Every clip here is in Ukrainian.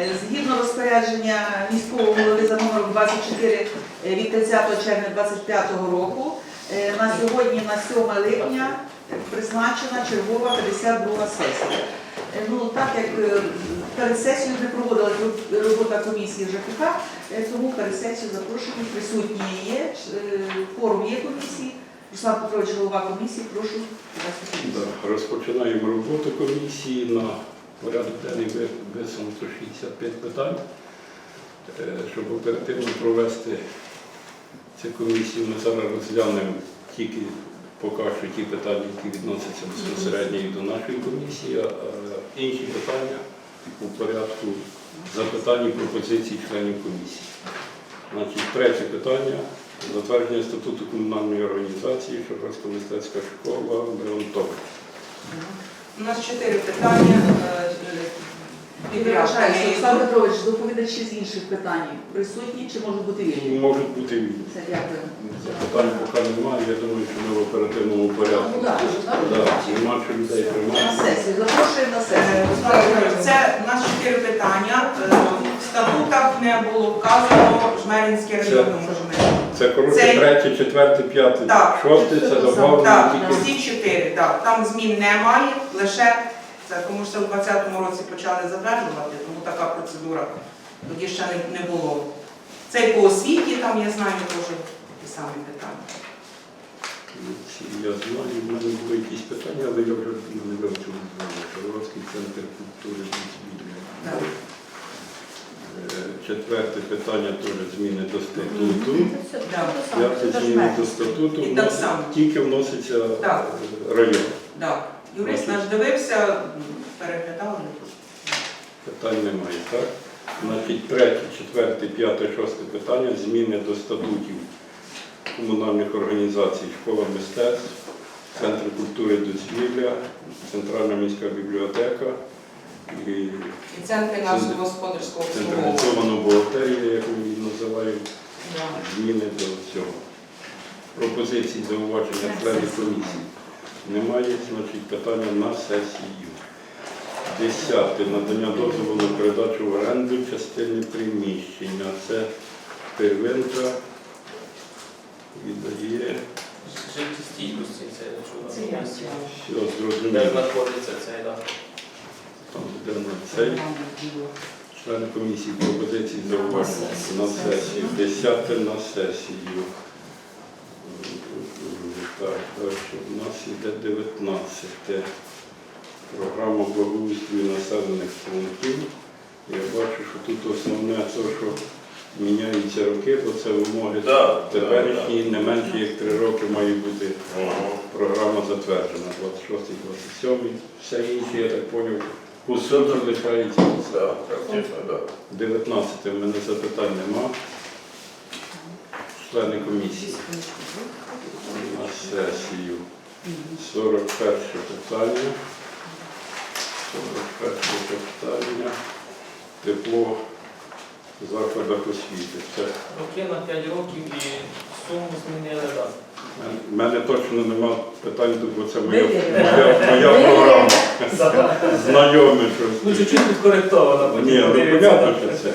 Е, Згідно розпорядження міського голови за номером 24 е, від 30 червня 2025 року, е, на сьогодні, на 7 липня, призначена чергова 52 сесія. Ну, так як перед сесією не проводилась робота комісії ЖКХ, тому перед сесією запрошені присутні є, форум є комісії. Руслан Петрович, голова комісії, прошу. Да, Розпочинаємо роботу комісії. На порядок денний висунуто 65 питань. Е, Щоб оперативно провести цю комісію, ми зараз розглянемо тільки поки що ті питання, які відносяться безпосередньо до нашої комісії, а інші питання у порядку запитань і пропозицій членів комісії. Значить, третє питання затвердження статуту комунальної організації Шахарська мистецька школа Бреонток. У нас чотири питання. е, Руслан Петрович, доповідачі з інших питань присутні чи можуть бути вільні? Можуть бути вільні. Все, дякую. Запитань поки немає, я думаю, що ми в оперативному порядку. Ну, так, так. Да, Нема що людей На сесію, запрошуємо на Е, сесію. Петрович, Це у нас чотири питання. Е, В статутах не було вказано Жмеринське районне. Це коротше Це- третє, четверте, п'яте, Так. шосте, це добавлено Так, тільки. всі чотири, так. Там змін немає, лише це, тому що це у 2020 році почали затверджувати, тому така процедура тоді ще не, не було. Це і по освіті, там я знаю теж ті самі питання. Я знаю, в мене були якісь питання, але я вже не вивчив. Шаровський центр культури Так. Четверте питання теж зміни до статуту. П'яте зміни до статуту І так само. тільки вноситься Так. район. Да. Юрист наш дивився, переглядав. Питань немає, так? Значить, третє, четверте, п'яте, шосте питання зміни до статутів комунальних організацій Школа мистецтв, Центр культури дозвілля, Центральна міська бібліотека і І центри нашого господарського обслуговування. централізована бухгалтерія, як ми її називаємо, Да. зміни до цього. Пропозиції зауваження членів комісії. Немає, значить, питання на сесію. Десяте. Надання дозволу на передачу в оренду частини приміщення. Це первинка віддає. Життєстійкості це Це якщо я. Все, де знаходиться цей да. Там цей. Члени комісії пропозиції зауваження на сесію. Десяте на сесію. Так, далі у нас іде 19. Програма благоустрою населених пунктів. Я бачу, що тут основне те, що міняються роки, бо це вимоги Да, теперішні, не менше як три роки має бути програма затверджена. 26 27 Все інше, я так зрозумів, суті лишається. Да, практично, да. 19 в мене запитань нема. Члени комісії на сесію. 41 питання. 41 питання. Тепло в закладах освіти. Це Роки на 5 років і суму змінили, да. в мене точно нема питань, бо це моя, моя, моя програма. Знайоме щось. Ну, чуть-чуть підкоректовано. Ні, ну понятно, що це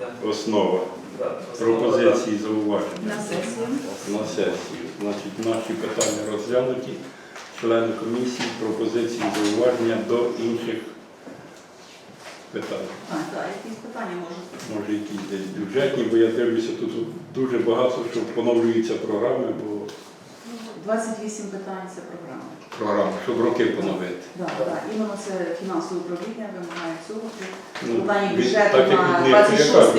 Да, основа. да, Пропозиції зауваження. На сесію. на сесію. Значить, наші питання розглянуті. Члени комісії пропозиції зауваження до інших питань. А, так, якісь питання можуть. Може, якісь десь бюджетні, бо я дивлюся, тут дуже багато що поновлюються програми, бо 28 питань це програма. Програма, щоб роки поновити. Так, так, іменно це фінансове управління вимагає цього. Ну, виконанні бюджету на від них, я 26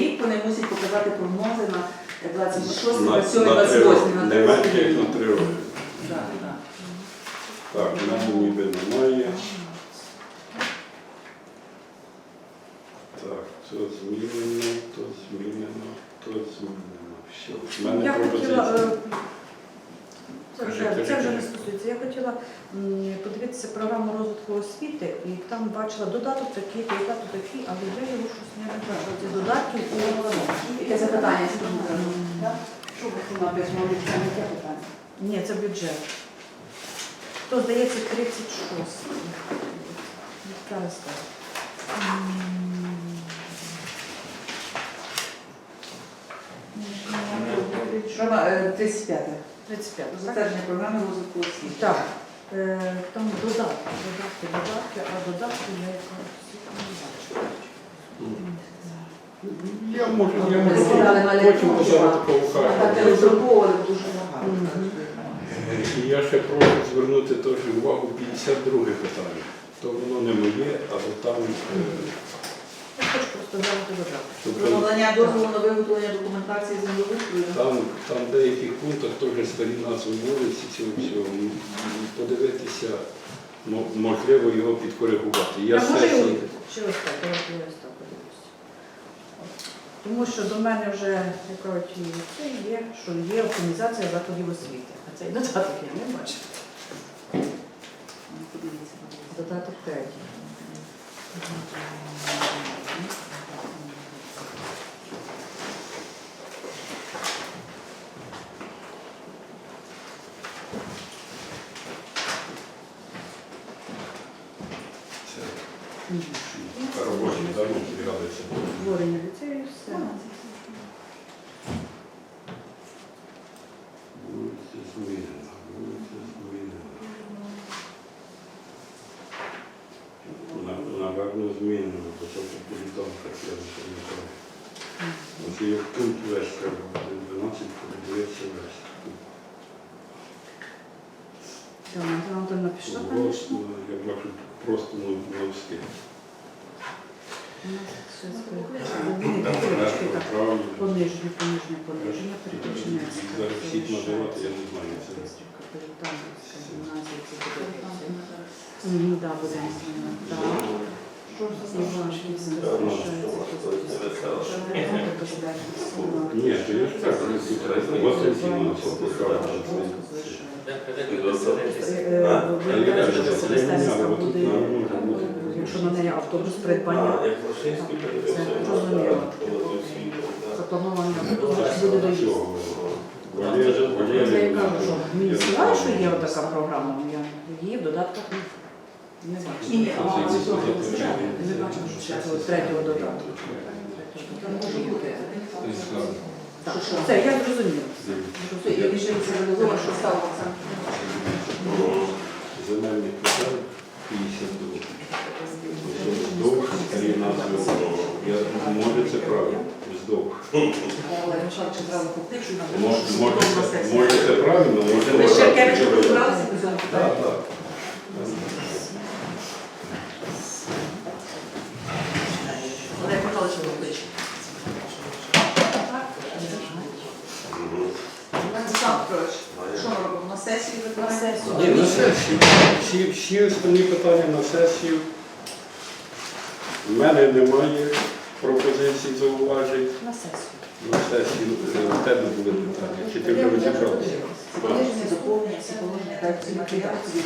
рік вони мусять показати прогнози на 26, На, 27, на 28. на не менше, як на три роки. Так, так. Так, в мене ніби немає. Так, то змінено, то змінено, то змінено. Все. В мене Я хотіла, пропозиція. е, це вже, це вже не стосується. Я хотіла подивитися програму розвитку освіти і там бачила додаток такий, додаток такий, але я його щось не бачила. Ці додатки у Яке запитання? Що ви на яке питання? Ні, це бюджет. То здається 36. Правильно сказати. 35. 35. так? Затвердження програми розвитку освіти. Так, е, там додатки, додатки, додатки, а додатки я не бачу. Я можу, я можу потім електронку, поставити Так дуже багато. І я ще прошу звернути теж увагу 52 питання. То воно не моє, але там, е, Хочу просто глянути додатки. Про надання дозволу на виготовлення документації землеустрою. там, там в деяких пунктах теж старі назви вулиці цього всього. М, Подивитися, мо- можливо, його підкоригувати. Я Я можу його сесії. чи ось так, я ось так подивлюся. Тому що до мене вже якось і це є, що є оптимізація закладів освіти. А цей додаток я не бачу. Ну, Подивіться. Додаток третій. Це Мгм. робочі дані збігалися. Створення ліцею, все. Вулиця змінена, вулиця змінена. На- Наверно, змінено, бо це не пам'ятаю. Ось є пункт весь, треба 12, подивитися весь. Так, Антона Антонівна пішла, звісно. я бачу, просто ну, на встиг. Правильно. Пониження, пониження, пониження, переключення. Зараз всіх називати, я не знаю, це Капітанівська гімназія, це буде. Мгм, да, буде. Так. Ні, то я ж так, у якщо на неї автобус придбання, це зрозуміло. Заплановано автобус буде доїзд. Я кажу, що мені сказали, що є така програма, я її в додатках не- не бачу. Ні, а Це- це- не це- бачу, що це цього третього додатку. Може бути. Так, все, я зрозуміла. Я більше не реалізовано, що стало акцент. Земельних питань 52. Вздовж, старі назви. Я, може це правильно, зразу Може, це- сесія. може це правильно, з Черкевичем це розбиралися Так, так. Олег Михайлович Володимирович. Олександр Петрович, що ми робимо? На сесії На викладаємо? сесію. Ні, на сесію. Всі, всі основні питання на сесію. У мене немає пропозицій, зауважень. На сесію. На сесію е, в тебе були питання. Чи ти вже розібрався? Пониження доповнення, всі положення, матеріали, всі